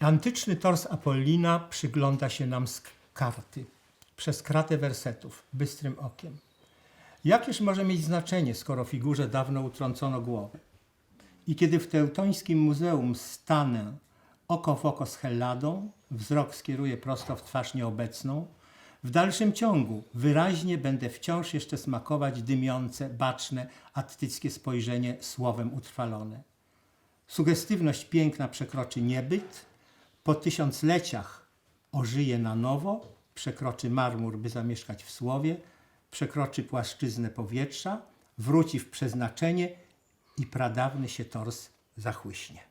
Antyczny tors Apollina przygląda się nam z karty, przez kratę wersetów, bystrym okiem. Jakież może mieć znaczenie, skoro figurze dawno utrącono głowę? I kiedy w teutońskim muzeum stanę oko w oko z Helladą, wzrok skieruję prosto w twarz nieobecną, w dalszym ciągu wyraźnie będę wciąż jeszcze smakować dymiące, baczne, attyckie spojrzenie słowem utrwalone. Sugestywność piękna przekroczy niebyt, po tysiącleciach ożyje na nowo, przekroczy marmur, by zamieszkać w słowie, przekroczy płaszczyznę powietrza, wróci w przeznaczenie i pradawny się tors zachłyśnie.